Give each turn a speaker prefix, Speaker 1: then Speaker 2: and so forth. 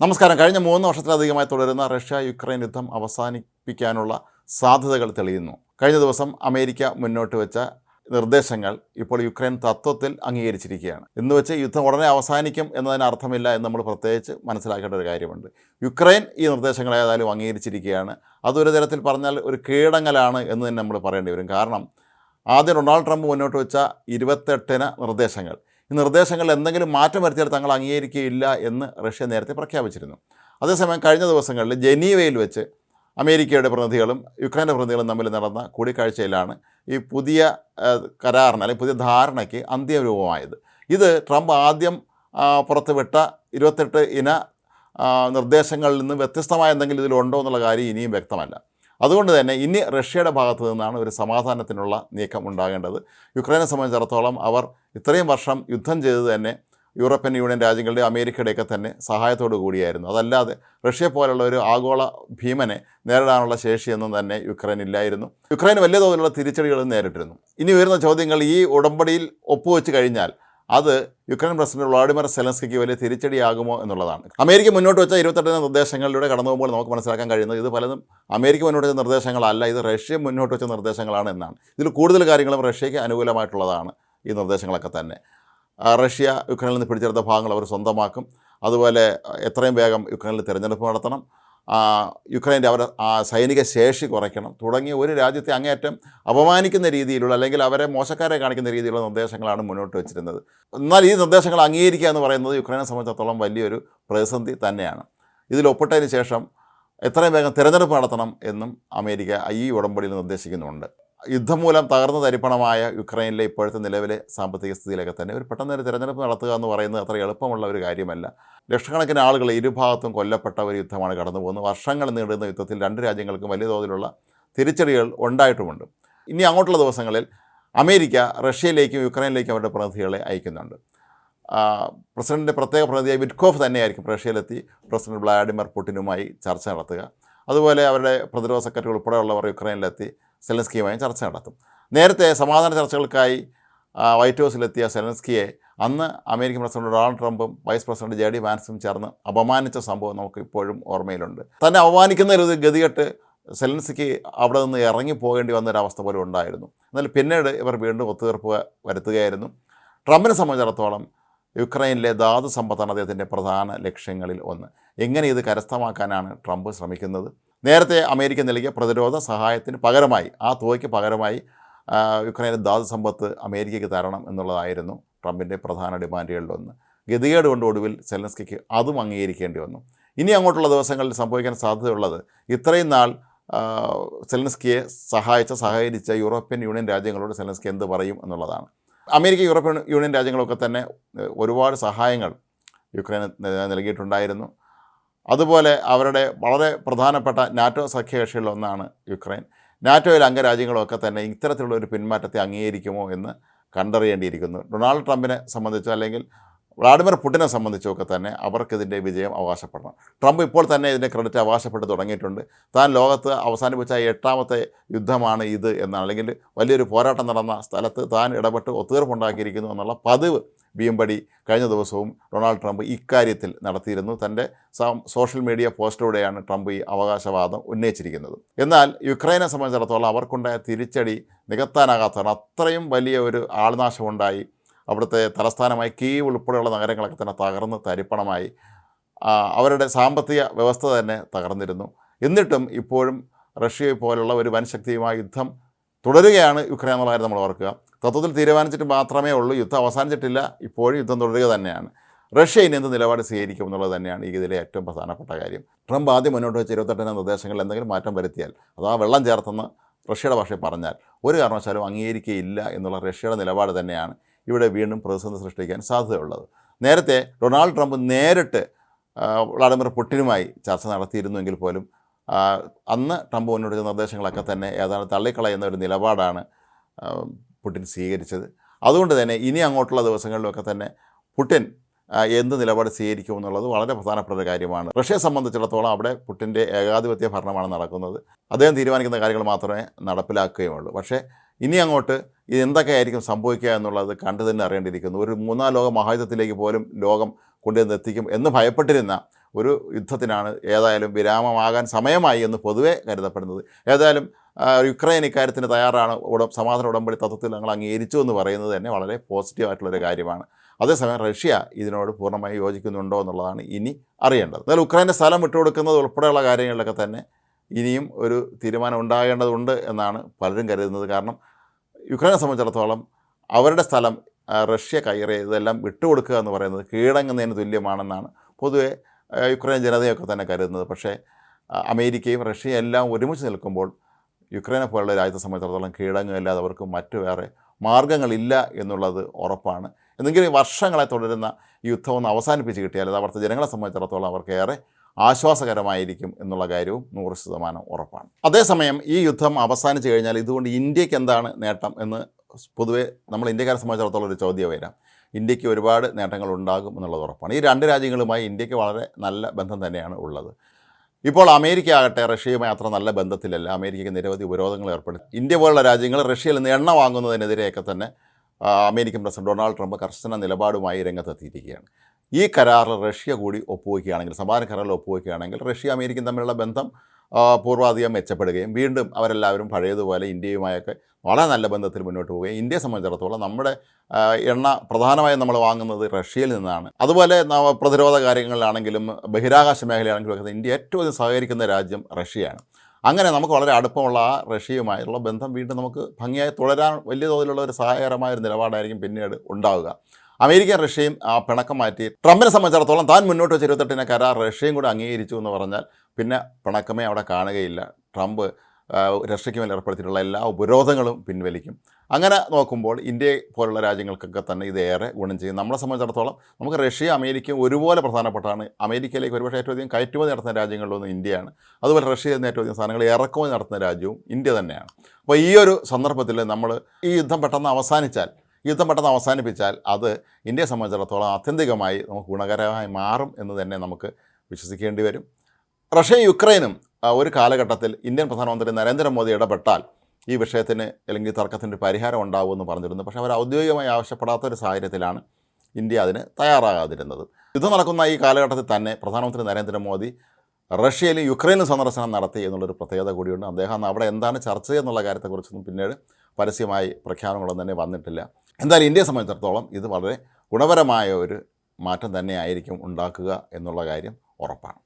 Speaker 1: നമസ്കാരം. കഴിഞ്ഞ മൂന്ന് വർഷത്തിലധികമായി തുടരുന്ന റഷ്യ യുക്രൈൻ യുദ്ധം അവസാനിപ്പിക്കാനുള്ള സാധ്യതകൾ തെളിയുന്നു. കഴിഞ്ഞ ദിവസം അമേരിക്ക മുന്നോട്ട് വെച്ച നിർദ്ദേശങ്ങൾ ഇപ്പോൾ യുക്രൈൻ തത്വത്തിൽ അംഗീകരിച്ചിരിക്കുകയാണ്. എന്ന് വെച്ച് യുദ്ധം ഉടനെ അവസാനിക്കും എന്നതിന് അർത്ഥമില്ല എന്ന് നമ്മൾ പ്രത്യേകിച്ച് മനസ്സിലാക്കേണ്ട ഒരു കാര്യമുണ്ട്. യുക്രൈൻ ഈ നിർദ്ദേശങ്ങൾ ഏതായാലും അംഗീകരിച്ചിരിക്കുകയാണ്. അതൊരു തരത്തിൽ പറഞ്ഞാൽ ഒരു കീഴടങ്ങലാണ് എന്ന് തന്നെ നമ്മൾ പറയേണ്ടി വരും. കാരണം ആദ്യം ഡൊണാൾഡ് ട്രംപ് മുന്നോട്ട് വെച്ച ഇരുപത്തെട്ടിന് നിർദ്ദേശങ്ങൾ. ഈ നിർദ്ദേശങ്ങളിൽ എന്തെങ്കിലും മാറ്റം വരുത്തിയാൽ തങ്ങൾ അംഗീകരിക്കുകയില്ല എന്ന് റഷ്യ നേരത്തെ പ്രഖ്യാപിച്ചിരുന്നു. അതേസമയം കഴിഞ്ഞ ദിവസങ്ങളിൽ ജനീവയിൽ വെച്ച് അമേരിക്കയുടെ പ്രതിനിധികളും യുക്രൈന്റെ പ്രതിനിധികളും തമ്മിൽ നടന്ന കൂടിക്കാഴ്ചയിലാണ് ഈ പുതിയ കരാറിന് അല്ലെങ്കിൽ പുതിയ ധാരണയ്ക്ക് അന്ത്യരൂപമായത്. ഇത് ട്രംപ് ആദ്യം പുറത്തുവിട്ട ഇരുപത്തെട്ട് ഇന നിർദ്ദേശങ്ങളിൽ നിന്ന് വ്യത്യസ്തമായ എന്തെങ്കിലും ഇതിലുണ്ടോ എന്നുള്ള കാര്യം ഇനിയും വ്യക്തമല്ല. അതുകൊണ്ട് തന്നെ ഇനി റഷ്യയുടെ ഭാഗത്തു നിന്നാണ് ഒരു സമാധാനത്തിനുള്ള നീക്കം ഉണ്ടാകേണ്ടത്. യുക്രൈനെ സംബന്ധിച്ചിടത്തോളം അവർ ഇത്രയും വർഷം യുദ്ധം ചെയ്ത് തന്നെ യൂറോപ്യൻ യൂണിയൻ രാജ്യങ്ങളുടെ അമേരിക്കയുടെയൊക്കെ തന്നെ സഹായത്തോടു കൂടിയായിരുന്നു. അതല്ലാതെ റഷ്യ പോലുള്ള ഒരു ആഗോള ഭീമനെ നേരിടാനുള്ള ശേഷിയൊന്നും തന്നെ യുക്രൈൻ ഇല്ലായിരുന്നു. യുക്രൈൻ വലിയ തോതിലുള്ള തിരിച്ചടികളും നേരിട്ടിരുന്നു. ഇനി ഉയർന്ന ചോദ്യങ്ങൾ ഈ ഉടമ്പടിയിൽ ഒപ്പുവെച്ച് കഴിഞ്ഞാൽ അത് യുക്രൈൻ പ്രസിഡന്റ് വ്ളാഡിമിർ സെലൻസ്കിക്ക് വലിയ തിരിച്ചടിയാകുമോ എന്നുള്ളതാണ്. അമേരിക്ക മുന്നോട്ട് വെച്ച ഇരുപത്തെട്ട് നിർദ്ദേശങ്ങളിലൂടെ കടന്നു പോകുമ്പോൾ നമുക്ക് മനസ്സിലാക്കാൻ കഴിയുന്നത് ഇത് പലതും അമേരിക്ക മുന്നോട്ട് വെച്ച നിർദ്ദേശങ്ങളല്ല ഇത് റഷ്യ മുന്നോട്ട് വെച്ച നിർദ്ദേശങ്ങളാണ് എന്നാണ്. ഇതിൽ കൂടുതൽ കാര്യങ്ങളും റഷ്യയ്ക്ക് അനുകൂലമായിട്ടുള്ളതാണ് ഈ നിർദ്ദേശങ്ങളൊക്കെ തന്നെ. റഷ്യ യുക്രൈനിൽ നിന്ന് പിടിച്ചെടുത്ത ഭാഗങ്ങൾ അവർ സ്വന്തമാക്കും. അതുപോലെ എത്രയും വേഗം യുക്രൈനിൽ തിരഞ്ഞെടുപ്പ് നടത്തണം. യുക്രൈന്റെ അവരുടെ സൈനിക ശേഷി കുറയ്ക്കണം. തുടങ്ങിയ ഒരു രാജ്യത്തെ അങ്ങേയറ്റം അപമാനിക്കുന്ന രീതിയിലുള്ള അല്ലെങ്കിൽ അവരെ മോശക്കാരെ കാണിക്കുന്ന രീതിയിലുള്ള നിർദ്ദേശങ്ങളാണ് മുന്നോട്ട് വെച്ചിരുന്നത്. എന്നാൽ ഈ നിർദ്ദേശങ്ങൾ അംഗീകരിക്കുക എന്ന് പറയുന്നത് യുക്രൈനെ സംബന്ധിച്ചിടത്തോളം വലിയൊരു പ്രതിസന്ധി തന്നെയാണ്. ഇതിൽ ഒപ്പിട്ടതിന് ശേഷം എത്രയും വേഗം തിരഞ്ഞെടുപ്പ് നടത്തണം എന്നും അമേരിക്ക ഈ ഉടമ്പടിയിൽ നിർദ്ദേശിക്കുന്നുണ്ട്. യുദ്ധം മൂലം തകർന്നു തരിപ്പണമായ യുക്രൈനിലെ ഇപ്പോഴത്തെ നിലവിലെ സാമ്പത്തിക സ്ഥിതിയിലൊക്കെ തന്നെ ഒരു പെട്ടെന്ന് ഒരു തിരഞ്ഞെടുപ്പ് നടത്തുക എന്ന് പറയുന്നത് അത്ര എളുപ്പമുള്ള ഒരു കാര്യമല്ല. ലക്ഷക്കണക്കിന് ആളുകൾ ഇരുഭാഗത്തും കൊല്ലപ്പെട്ട ഒരു യുദ്ധമാണ് കടന്നു പോകുന്നത്. വർഷങ്ങൾ നീണ്ടുന്ന യുദ്ധത്തിൽ രണ്ട് രാജ്യങ്ങൾക്കും വലിയ തോതിലുള്ള തിരിച്ചടികൾ ഉണ്ടായിട്ടുമുണ്ട്. ഇനി അങ്ങോട്ടുള്ള ദിവസങ്ങളിൽ അമേരിക്ക റഷ്യയിലേക്കും യുക്രൈനിലേക്കും അവരുടെ പ്രതിനിധികളെ അയക്കുന്നുണ്ട്. പ്രസിഡന്റിന്റെ പ്രത്യേക പ്രതിനിധിയായി വിറ്റ്കോഫ് തന്നെയായിരിക്കും റഷ്യയിലെത്തി. പ്രസിഡന്റ് വ്ളാഡിമിർ പുടിനുമായി ചർച്ച നടത്തുക. അതുപോലെ അവരുടെ പ്രതിരോധ സെക്രട്ടറി ഉൾപ്പെടെയുള്ളവർ യുക്രൈനിലെത്തി സെലൻസ്കിയുമായും ചർച്ച നടത്തും. നേരത്തെ സമാധാന ചർച്ചകൾക്കായി വൈറ്റ് ഹൗസിലെത്തിയ സെലൻസ്കിയെ അന്ന് അമേരിക്കൻ പ്രസിഡന്റ് ഡൊണാൾഡ് ട്രംപും വൈസ് പ്രസിഡന്റ് ജെ ഡി വാൻസും ചേർന്ന് അപമാനിച്ച സംഭവം നമുക്ക് ഇപ്പോഴും ഓർമ്മയിലുണ്ട്. തന്നെ അപമാനിക്കുന്ന ഒരു ഗതികെട്ട് സെലൻസിക്ക് അവിടെ നിന്ന് ഇറങ്ങി പോകേണ്ടി വന്നൊരവസ്ഥ പോലും ഉണ്ടായിരുന്നു. എന്നാൽ പിന്നീട് ഇവർ വീണ്ടും ഒത്തുതീർപ്പ് വരുത്തുകയായിരുന്നു. ട്രംപിനെ സംബന്ധിച്ചിടത്തോളം യുക്രൈനിലെ ധാതു സമ്പത്താണ് അദ്ദേഹത്തിന്റെ പ്രധാന ലക്ഷ്യങ്ങളിൽ ഒന്ന്. എങ്ങനെ ഇത് കരസ്ഥമാക്കാനാണ് ട്രംപ് ശ്രമിക്കുന്നത്? നേരത്തെ അമേരിക്ക നൽകിയ പ്രതിരോധ സഹായത്തിന് പകരമായി ആ തുകയ്ക്ക് പകരമായി യുക്രൈനിലെ ധാതു സമ്പത്ത് അമേരിക്കയ്ക്ക് തരണം എന്നുള്ളതായിരുന്നു ട്രംപിന്റെ പ്രധാന ഡിമാൻഡുകളിലൊന്ന്. ഗതികേട് കൊണ്ട് ഒടുവിൽ സെലൻസ്കിക്ക് അതും അംഗീകരിക്കേണ്ടി വന്നു. ഇനി അങ്ങോട്ടുള്ള ദിവസങ്ങളിൽ സംഭവിക്കാൻ സാധ്യതയുള്ളത് ഇത്രയും നാൾ സെലൻസ്കിയെ സഹായിച്ച സഹകരിച്ച യൂറോപ്യൻ യൂണിയൻ രാജ്യങ്ങളോട് സെലൻസ്കി എന്ത് പറയും എന്നുള്ളതാണ്. അമേരിക്ക യൂറോപ്യൻ യൂണിയൻ രാജ്യങ്ങളൊക്കെ തന്നെ ഒരുപാട് സഹായങ്ങൾ യുക്രൈന് നൽകിയിട്ടുണ്ടായിരുന്നു. അതുപോലെ അവരുടെ വളരെ പ്രധാനപ്പെട്ട നാറ്റോ സഖ്യകക്ഷികളിലൊന്നാണ് യുക്രൈൻ. നാറ്റോയിലെ അംഗരാജ്യങ്ങളൊക്കെ തന്നെ ഇത്തരത്തിലുള്ള ഒരു പിന്മാറ്റത്തെ അംഗീകരിക്കുമോ എന്ന് കണ്ടറിയേണ്ടിയിരിക്കുന്നു. ഡൊണാൾഡ് ട്രംപിനെ സംബന്ധിച്ചോ അല്ലെങ്കിൽ വ്ളാഡിമിർ പുടിനെ സംബന്ധിച്ചൊക്കെ തന്നെ അവർക്കിതിന്റെ വിജയം അവകാശപ്പെടണം. ട്രംപ് ഇപ്പോൾ തന്നെ ഇതിന്റെ ക്രെഡിറ്റ് അവകാശപ്പെട്ട് തുടങ്ങിയിട്ടുണ്ട്. താൻ ലോകത്ത് അവസാനിപ്പിച്ച എട്ടാമത്തെ യുദ്ധമാണ് ഇത് എന്നാണ്. അല്ലെങ്കിൽ വലിയൊരു പോരാട്ടം നടന്ന സ്ഥലത്ത് താൻ ഇടപെട്ട് ഒത്തുതീർപ്പുണ്ടാക്കിയിരിക്കുന്നു എന്നുള്ള പതിവ് വീമ്പടി കഴിഞ്ഞ ദിവസവും ഡൊണാൾഡ് ട്രംപ് ഇക്കാര്യത്തിൽ നടത്തിയിരുന്നു. തന്റെ സോഷ്യൽ മീഡിയ പോസ്റ്റിലൂടെയാണ് ട്രംപ് ഈ അവകാശവാദം ഉന്നയിച്ചിരിക്കുന്നത്. എന്നാൽ യുക്രൈനെ സംബന്ധിച്ചിടത്തോളം അവർക്കുണ്ടായ തിരിച്ചടി നികത്താനാകാത്തതാണ്. അത്രയും വലിയ ഒരു ആൾനാശമുണ്ടായി. അവിടുത്തെ തലസ്ഥാനമായി കീവ് ഉൾപ്പെടെയുള്ള നഗരങ്ങളൊക്കെ തന്നെ തകർന്ന് തരിപ്പണമായി. അവരുടെ സാമ്പത്തിക വ്യവസ്ഥ തന്നെ തകർന്നിരുന്നു. എന്നിട്ടും ഇപ്പോഴും റഷ്യയെ പോലുള്ള ഒരു വൻശക്തിയുമായി യുദ്ധം തുടരുകയാണ് യുക്രൈൻ എന്നുള്ള കാര്യം നമ്മൾ ഓർക്കുക. തത്വത്തിൽ തീരുമാനിച്ചിട്ട് മാത്രമേ ഉള്ളൂ. യുദ്ധം അവസാനിച്ചിട്ടില്ല. ഇപ്പോഴും യുദ്ധം തുടരുക തന്നെയാണ്. റഷ്യ ഇനി എന്ത് നിലപാട് സ്വീകരിക്കും എന്നുള്ളത് തന്നെയാണ് ഈ ഇതിലെ ഏറ്റവും പ്രധാനപ്പെട്ട കാര്യം. ട്രംപ് ആദ്യം മുന്നോട്ട് വെച്ച ഇരുപത്തെട്ടിന്റെ നിർദ്ദേശങ്ങളിൽ എന്തെങ്കിലും മാറ്റം വരുത്തിയാൽ അഥവാ വെള്ളം ചേർത്തെന്ന് റഷ്യയുടെ ഭാഷയിൽ പറഞ്ഞാൽ ഒരു കാരണവശാലും അംഗീകരിക്കുകയില്ല എന്നുള്ള റഷ്യയുടെ നിലപാട് തന്നെയാണ് ഇവിടെ വീണ്ടും പ്രതിസന്ധി സൃഷ്ടിക്കാൻ സാധ്യതയുള്ളത്. നേരത്തെ ഡൊണാൾഡ് ട്രംപ് നേരിട്ട് വ്ളാഡിമിർ പുടിനുമായി ചർച്ച നടത്തിയിരുന്നുവെങ്കിൽ പോലും അന്ന് ട്രംപ് നിർദ്ദേശങ്ങളൊക്കെ തന്നെ ഏതാണ്ട് തള്ളിക്കളയുന്ന ഒരു നിലപാടാണ് പുടിൻ സ്വീകരിച്ചത്. അതുകൊണ്ട് തന്നെ ഇനി അങ്ങോട്ടുള്ള ദിവസങ്ങളിലൊക്കെ തന്നെ പുടിൻ എന്ത് നിലപാട് സ്വീകരിക്കും എന്നുള്ളത് വളരെ പ്രധാനപ്പെട്ട ഒരു കാര്യമാണ്. റഷ്യയെ സംബന്ധിച്ചിടത്തോളം അവിടെ പുട്ടിന്റെ ഏകാധിപത്യ ഭരണമാണ് നടക്കുന്നത്. അദ്ദേഹം തീരുമാനിക്കുന്ന കാര്യങ്ങൾ മാത്രമേ നടപ്പിലാക്കുകയുള്ളൂ. പക്ഷേ ഇനി അങ്ങോട്ട് ഇത് എന്തൊക്കെയായിരിക്കും സംഭവിക്കുക എന്നുള്ളത് കണ്ടു തന്നെ അറിയേണ്ടിയിരിക്കുന്നു. ഒരു മൂന്നാം ലോക മഹായുദ്ധത്തിലേക്ക് പോലും ലോകം കൊണ്ടുവന്ന് എത്തിക്കും എന്ന് ഭയപ്പെട്ടിരുന്ന ഒരു യുദ്ധത്തിനാണ് ഏതായാലും വിരാമമാകാൻ സമയമായി എന്ന് പൊതുവെ കരുതപ്പെടുന്നത്. ഏതായാലും യുക്രൈൻ ഇക്കാര്യത്തിന് തയ്യാറാണ്. ഉട സമാധാന ഉടമ്പടി തത്വത്തിൽ ഞങ്ങൾ അംഗീകരിച്ചു എന്ന് പറയുന്നത് തന്നെ വളരെ പോസിറ്റീവായിട്ടുള്ളൊരു കാര്യമാണ്. അതേസമയം റഷ്യ ഇതിനോട് പൂർണമായി യോജിക്കുന്നുണ്ടോ എന്നുള്ളതാണ് ഇനി അറിയേണ്ടത്. എന്നാൽ ഉക്രൈന്റെ സ്ഥലം വിട്ടുകൊടുക്കുന്നത് ഉൾപ്പെടെയുള്ള കാര്യങ്ങളിലൊക്കെ തന്നെ ഇനിയും ഒരു തീരുമാനം ഉണ്ടാകേണ്ടതുണ്ട് എന്നാണ് പലരും കരുതുന്നത്. കാരണം യുക്രൈനെ സംബന്ധിച്ചിടത്തോളം അവരുടെ സ്ഥലം റഷ്യ കയറി ഇതെല്ലാം വിട്ടുകൊടുക്കുക എന്ന് പറയുന്നത് കീഴടങ്ങുന്നതിന് തുല്യമാണെന്നാണ് പൊതുവെ യുക്രൈൻ ജനതയൊക്കെ തന്നെ കരുതുന്നത്. പക്ഷേ അമേരിക്കയും റഷ്യയും എല്ലാം ഒരുമിച്ച് നിൽക്കുമ്പോൾ യുക്രൈനെ പോലുള്ള രാജ്യത്തെ സംബന്ധിച്ചിടത്തോളം കീഴടങ്ങുകയല്ലാതെ അവർക്ക് മറ്റു വേറെ മാർഗങ്ങളില്ല എന്നുള്ളത് ഉറപ്പാണ്. എന്നെങ്കിലും വർഷങ്ങളെ തുടരുന്ന യുദ്ധം ഒന്ന് അവസാനിപ്പിച്ച് കിട്ടിയാൽ അത് അവിടുത്തെ ജനങ്ങളെ സംബന്ധിച്ചിടത്തോളം അവർക്ക് ഏറെ ആശ്വാസകരമായിരിക്കും എന്നുള്ള കാര്യവും നൂറ് ശതമാനം ഉറപ്പാണ്. അതേസമയം ഈ യുദ്ധം അവസാനിച്ച് കഴിഞ്ഞാൽ ഇതുകൊണ്ട് ഇന്ത്യയ്ക്ക് എന്താണ് നേട്ടം എന്ന് പൊതുവേ നമ്മൾ ഇന്ത്യക്കാരെ സംബന്ധിച്ചിടത്തോളം ഒരു ചോദ്യം വരാം ഇന്ത്യയ്ക്ക് ഒരുപാട് നേട്ടങ്ങൾ ഉണ്ടാകും എന്നുള്ളത് ഉറപ്പാണ്. ഈ രണ്ട് രാജ്യങ്ങളുമായി ഇന്ത്യയ്ക്ക് വളരെ നല്ല ബന്ധം തന്നെയാണ് ഉള്ളത്. ഇപ്പോൾ അമേരിക്ക ആകട്ടെ റഷ്യയുമായി അത്ര നല്ല ബന്ധത്തിലല്ല. അമേരിക്കയ്ക്ക് നിരവധി ഉപരോധങ്ങൾ ഏർപ്പെടുത്തി. ഇന്ത്യ പോലുള്ള രാജ്യങ്ങൾ റഷ്യയിൽ നിന്ന് എണ്ണ വാങ്ങുന്നതിനെതിരെയൊക്കെ തന്നെ അമേരിക്കൻ പ്രസിഡന്റ് ഡൊണാൾഡ് ട്രംപ് കർശന നിലപാടുമായി രംഗത്തെത്തിയിരിക്കുകയാണ്. ഈ കരാറിൽ റഷ്യ കൂടി ഒപ്പുവയ്ക്കുകയാണെങ്കിൽ സമാധാന കരാറിൽ ഒപ്പുവയ്ക്കുകയാണെങ്കിൽ റഷ്യ അമേരിക്കയും തമ്മിലുള്ള ബന്ധം പൂർവാധികം മെച്ചപ്പെടുകയും വീണ്ടും അവരെല്ലാവരും പഴയതുപോലെ ഇന്ത്യയുമായൊക്കെ വളരെ നല്ല ബന്ധത്തിൽ മുന്നോട്ട് പോവുകയും ഇന്ത്യയെ സംബന്ധിച്ചിടത്തോളം നമ്മുടെ എണ്ണ പ്രധാനമായും നമ്മൾ വാങ്ങുന്നത് റഷ്യയിൽ നിന്നാണ്. അതുപോലെ പ്രതിരോധ കാര്യങ്ങളിലാണെങ്കിലും ബഹിരാകാശ മേഖലയാണെങ്കിലും ഒക്കെ ഇന്ത്യ ഏറ്റവും അധികം സഹകരിക്കുന്ന രാജ്യം റഷ്യയാണ്. അങ്ങനെ നമുക്ക് വളരെ അടുപ്പമുള്ള ആ റഷ്യയുമായുള്ള ബന്ധം വീണ്ടും നമുക്ക് ഭംഗിയായി തുടരാൻ വലിയ തോതിലുള്ള ഒരു സഹായകരമായ ഒരു നിലപാടായിരിക്കും പിന്നീട് ഉണ്ടാവുക. അമേരിക്കൻ റഷ്യയും ആ പിണക്കം മാറ്റി. ട്രംപിനെ സംബന്ധിച്ചിടത്തോളം താൻ മുന്നോട്ട് വെച്ച ഇരുപത്തെട്ടിനെ കരാർ റഷ്യയും കൂടെ അംഗീകരിച്ചു എന്ന് പറഞ്ഞാൽ പിന്നെ പിണക്കമേ അവിടെ കാണുകയില്ല. ട്രംപ് റഷ്യയ്ക്ക് മേൽ ഏർപ്പെടുത്തിയിട്ടുള്ള എല്ലാ ഉപരോധങ്ങളും പിൻവലിക്കും. അങ്ങനെ നോക്കുമ്പോൾ ഇന്ത്യ പോലുള്ള രാജ്യങ്ങൾക്കൊക്കെ തന്നെ ഇത് ഏറെ ഗുണം ചെയ്യും. നമ്മളെ സംബന്ധിച്ചിടത്തോളം നമുക്ക് റഷ്യ അമേരിക്കയും ഒരുപോലെ പ്രധാനപ്പെട്ടാണ്. അമേരിക്കയിലേക്ക് ഒരുപക്ഷെ ഏറ്റവും അധികം കയറ്റുമതി നടത്തുന്ന രാജ്യങ്ങളിലൊന്നും ഇന്ത്യയാണ്. അതുപോലെ റഷ്യയിൽ നിന്ന് ഏറ്റവും അധികം സാധനങ്ങൾ ഇറക്കുമതി നടത്തുന്ന രാജ്യവും ഇന്ത്യ തന്നെയാണ്. അപ്പോൾ ഈ ഒരു സന്ദർഭത്തിൽ നമ്മൾ ഈ യുദ്ധം പെട്ടെന്ന് അവസാനിച്ചാൽ യുദ്ധം പെട്ടെന്ന് അവസാനിപ്പിച്ചാൽ അത് ഇന്ത്യയെ സംബന്ധിച്ചിടത്തോളം ആത്യന്തികമായി നമുക്ക് ഗുണകരമായി മാറും എന്ന് തന്നെ നമുക്ക് വിശ്വസിക്കേണ്ടി വരും. റഷ്യയും യുക്രൈനും ഒരു കാലഘട്ടത്തിൽ ഇന്ത്യൻ പ്രധാനമന്ത്രി നരേന്ദ്രമോദി ഇടപെട്ടാൽ ഈ വിഷയത്തിന് അല്ലെങ്കിൽ തർക്കത്തിന്റെ പരിഹാരം ഉണ്ടാവുമെന്ന് പറഞ്ഞിരുന്നു. പക്ഷേ അവർ ഔദ്യോഗികമായി ആവശ്യപ്പെടാത്ത ഒരു സാഹചര്യത്തിലാണ് ഇന്ത്യ അതിന് തയ്യാറാകാതിരുന്നത്. യുദ്ധം നടക്കുന്ന ഈ കാലഘട്ടത്തിൽ തന്നെ പ്രധാനമന്ത്രി നരേന്ദ്രമോദി റഷ്യയിലും യുക്രൈനും സന്ദർശനം നടത്തി എന്നുള്ളൊരു പ്രത്യേകത കൂടിയുണ്ട്. അദ്ദേഹം അവിടെ എന്താണ് ചർച്ച എന്നുള്ള കാര്യത്തെക്കുറിച്ചൊന്നും പിന്നീട് പരസ്യമായി പ്രഖ്യാപനങ്ങളൊന്നും തന്നെ വന്നിട്ടില്ല. എന്തായാലും ഇന്ത്യയെ സംബന്ധിച്ചിടത്തോളം ഇത് വളരെ ഗുണപരമായ ഒരു മാറ്റം തന്നെയായിരിക്കും ഉണ്ടാക്കുക എന്നുള്ള കാര്യം ഉറപ്പാണ്.